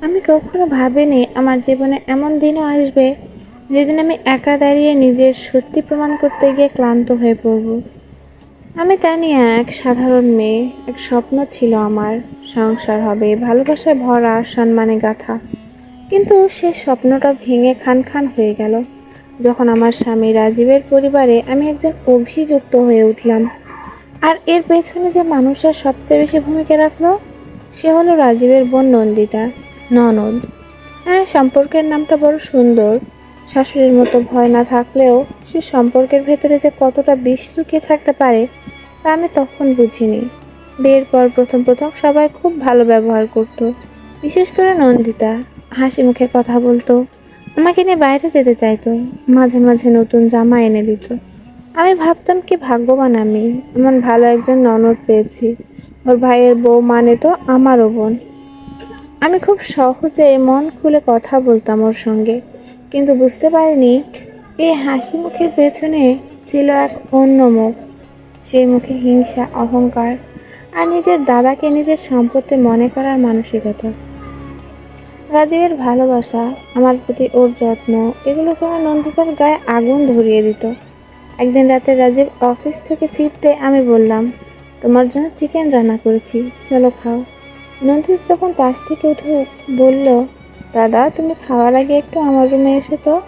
আমি কখনো ভাবিনি আমার জীবনে এমন দিনও আসবে যেদিন আমি একা দাঁড়িয়ে নিজের সত্যি প্রমাণ করতে গিয়ে ক্লান্ত হয়ে পড়ব। আমি তানিয়া, এক সাধারণ মেয়ে, এক স্বপ্ন ছিল আমার। সংসার হবে, ভালোবাসায় ভরা, সম্মানে গাথা। কিন্তু সে স্বপ্নটা ভেঙে খান খান হয়ে গেল। যখন আমার স্বামী রাজীবের পরিবারে আমি একজন অভিযুক্ত হয়ে উঠলাম। আর এর পেছনে যে মানুষের সবচেয়ে বেশি ভূমিকা রাখল, সে হলো রাজীবের বোন নন্দিতা। ননদ। হ্যাঁ সম্পর্কের নামটা বড় সুন্দর। শাশুড়ির মতো ভয় না থাকলেও সে সম্পর্কের ভেতরে যে কতটা বিষ লুকিয়ে থাকতে পারে, তা আমি তখন বুঝিনি। বিয়ের পর প্রথম প্রথম সবাই খুব ভালো ব্যবহার করত, বিশেষ করে নন্দিতা। হাসি মুখে কথা বলতো, আমাকে নিয়ে বাইরে যেতে চাইতো, মাঝে মাঝে নতুন জামা এনে দিত। আমি ভাবতাম, কি ভাগ্যবান আমি, এমন ভালো একজন ননদ পেয়েছি। ওর ভাইয়ের বউ মানে তো আমারও বোন। আমি খুব সহজে মন খুলে কথা বলতাম ওর সঙ্গে, কিন্তু বুঝতে পারিনি এই হাসি মুখের পেছনে ছিল এক অন্য মুখ, সেই মুখে হিংসা, অহংকার আর নিজের দাদাকে নিজের সম্পত্তি মনে করার মানসিকতা। রাজীবের ভালোবাসা, আমার প্রতি ওর যত্ন, এগুলো যেন নন্দিতার গায়ে আগুন ধরিয়ে দিত। একদিন রাতে রাজীব অফিস থেকে ফিরতে আমি বললাম, তোমার জন্য চিকেন রান্না করেছি, চলো খাও। নন্দিতা তখন পাশ থেকে উঠে বলল, দাদা, তুমি খাওয়ার আগে একটু আমার রুমে এসো তো।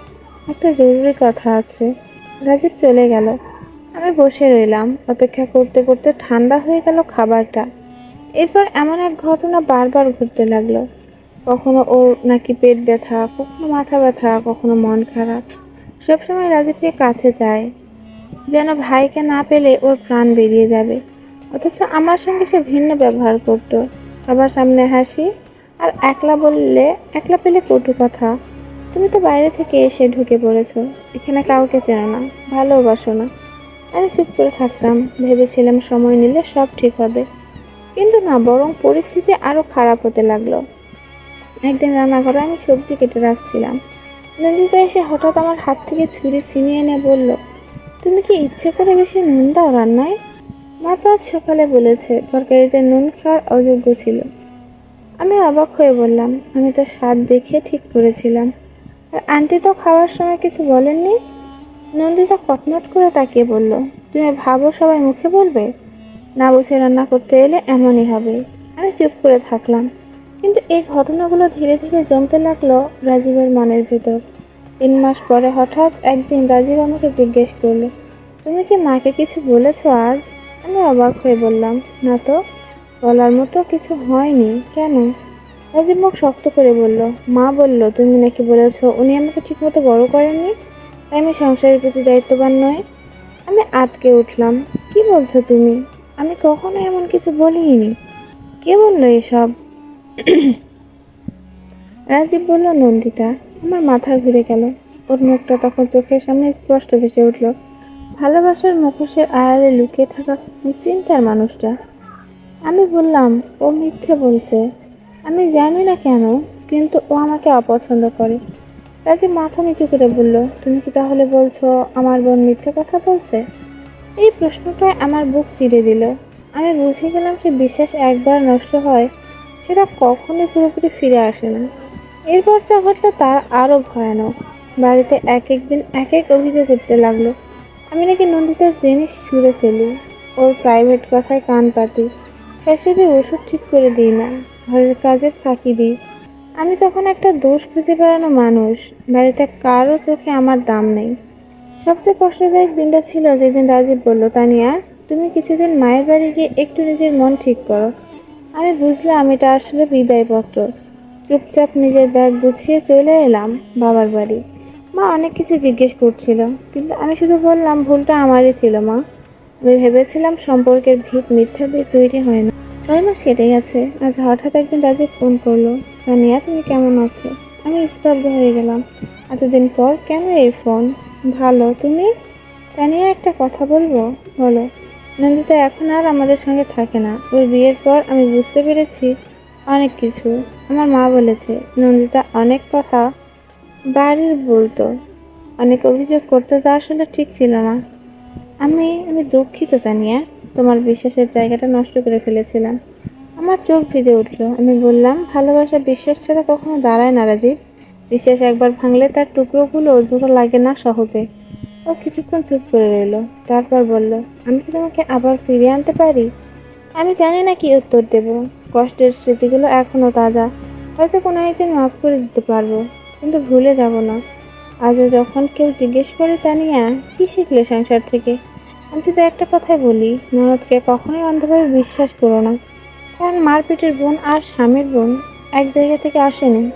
একটা জরুরি কথা আছে। রাজীব চলে গেল। আমি বসে রইলাম। অপেক্ষা করতে করতে ঠান্ডা হয়ে গেল খাবারটা। এরপর এমন এক ঘটনা বারবার ঘটতে লাগল। কখনো ওর নাকি পেট ব্যথা, কখনো মাথা ব্যথা, কখনো মন খারাপ। সবসময় রাজীবকে কাছে যায় যেন ভাইকে না পেলে ওর প্রাণ বেরিয়ে যাবে। অথচ আমার সঙ্গে সে ভিন্ন ব্যবহার করতো। সবার সামনে হাসি। আর একলা বললে, একলা পেলে কটু কথা? তুমি তো বাইরে থেকে এসে ঢুকে পড়েছো। এখানে কাউকে চেনো না, ভালোবাসো না। আমি চুপ করে থাকতাম। ভেবেছিলাম সময় নিলে সব ঠিক হবে। কিন্তু না, বরং পরিস্থিতি আরও খারাপ হতে লাগল। একদিন রান্নাঘরে আমি সবজি কেটে রাখছিলাম। নন্দিতা এসে হঠাৎ আমার হাত থেকে ছুরি ছিনিয়ে এনে বলল, তুমি কি ইচ্ছে করে বেশি নুন দাও রান্নায়? মা তো আজ সকালে বলেছে, তরকারিতে নুন খাওয়ার অযোগ্য ছিল। আমি অবাক হয়ে বললাম, আমি তো স্বাদ দেখে ঠিক করেছিলাম। আর আন্টি তো খাওয়ার সময় কিছু বলেননি? নন্দিতা কটমট করে তাকিয়ে বলল, তুমি ভাবো সবাই মুখে বলবে? না বসে রান্না করতে এলে এমনই হবে। আমি চুপ করে থাকলাম। কিন্তু এই ঘটনাগুলো ধীরে ধীরে জমতে লাগল রাজীবের মনের ভেতর। তিন মাস পরে হঠাৎ একদিন রাজীব আমাকে জিজ্ঞেস করল, তুমি কি মাকে কিছু বলেছ আজ? আমি অবাক হয়ে বললাম, না তো, বলার মতো কিছু হয়নি, কেন? রাজীব মুখ শক্ত করে বলল, মা বলল, তুমি নাকি বলেছ, উনি আমাকে ঠিকমতো বড় করেননি? তাই আমি সংসারের প্রতি দায়িত্ববান নয় আমি আটকে উঠলাম, কি বলছো তুমি? আমি কখনো এমন কিছু বলিনি। কে বলল এসব? রাজীব বলল, নন্দিতা, আমার মাথা ঘুরে গেল। ওর মুখটা তখন চোখের সামনে স্পষ্ট ভেসে উঠল। ভালোবাসার মুখোশের আড়ালে লুকিয়ে থাকা চিন্তার মানুষটা। আমি বললাম, ও মিথ্যে বলছে। আমি জানি না কেন, কিন্তু ও আমাকে অপছন্দ করে। রাজীব মাথা নিচু করে বলল, তুমি কি তাহলে বলছো আমার বোন মিথ্যে কথা বলছে? এই প্রশ্নটায় আমার বুক চিড়ে দিল। আমি বুঝে গেলাম সে বিশ্বাস একবার নষ্ট হয়, সেটা কখনোই পুরোপুরি ফিরে আসে না। এরপর যা ঘটলো তার আরও ভয়ানক। বাড়িতে এক এক দিন এক এক অভিযোগ করতে লাগল। আমি নাকি নন্দিতার জিনিস ছুঁড়ে ফেলি, ওর প্রাইভেট কথায় কান পাতি। শাশুড়ি ওষুধ ঠিক করে দিই না, ঘরের কাজে ফাঁকি দিই। আমি তখন একটা দোষ খুঁজে বেড়ানো মানুষ, বাড়িতে কারও চোখে আমার দাম নেই। সবচেয়ে কষ্টদায়ক দিনটা ছিল যেদিন রাজীব বলল, তানিয়া, তুমি কিছুদিন মায়ের বাড়ি গিয়ে একটু নিজের মন ঠিক করো। আমি বুঝলাম এটা আসলে বিদায়পত্র। চুপচাপ নিজের ব্যাগ গুছিয়ে চলে এলাম বাবার বাড়ি। মা অনেক কিছু জিজ্ঞেস করছিল, কিন্তু আমি শুধু বললাম, ভুলটা আমারই ছিল, মা। আমি ভেবেছিলাম সম্পর্কের ভিত মিথ্যা দিয়ে তৈরি হয় না। ছয় মাস কেটে গেছে আজ হঠাৎ একদিন রাজীব ফোন করল, তানিয়া, তুমি কেমন আছো? আমি স্তব্ধ হয়ে গেলাম। এতদিন পর কেন এই ফোন? ভালো, তুমি? তানিয়া, একটা কথা বলব? বলো। নন্দিতা, এখন আর আমাদের সঙ্গে থাকে না। ওর বিয়ের পর আমি বুঝতে পেরেছি অনেক কিছু। আমার মা বলেছে, নন্দিতা, অনেক কথা বাড়ির বলতো অনেক অভিযোগ করতে তা আসলে ঠিক ছিল না। আমি আমি দুঃখিত, তানিয়া। তোমার বিশ্বাসের জায়গাটা নষ্ট করে ফেলেছিলাম। আমার চোখ ভিজে উঠল। আমি বললাম, ভালোবাসা বিশ্বাস ছাড়া কখনো দাঁড়ায় না, রাজীব। বিশ্বাস একবার ভাঙলে তার টুকরোগুলো দুটো লাগে না সহজে। ও কিছুক্ষণ চুপ করে রইল। তারপর বলল, আমি কি তোমাকে আবার ফিরিয়ে আনতে পারি? আমি জানি না কি উত্তর দেব। কষ্টের স্মৃতিগুলো এখনও তাজা। হয়তো কোনো একদিন মাফ করে দিতে পারব। কিন্তু ভুলে যাব না। আজও যখন কেউ জিজ্ঞেস করে তানিয়া, কি শিখলে সংসার থেকে? আমি তো একটা কথাই বলি, ননদকে কখনোই অন্ধভাবে বিশ্বাস করো না। কারণ মারপিটের বোন আর স্বামীর বোন এক জায়গা থেকে আসেনি।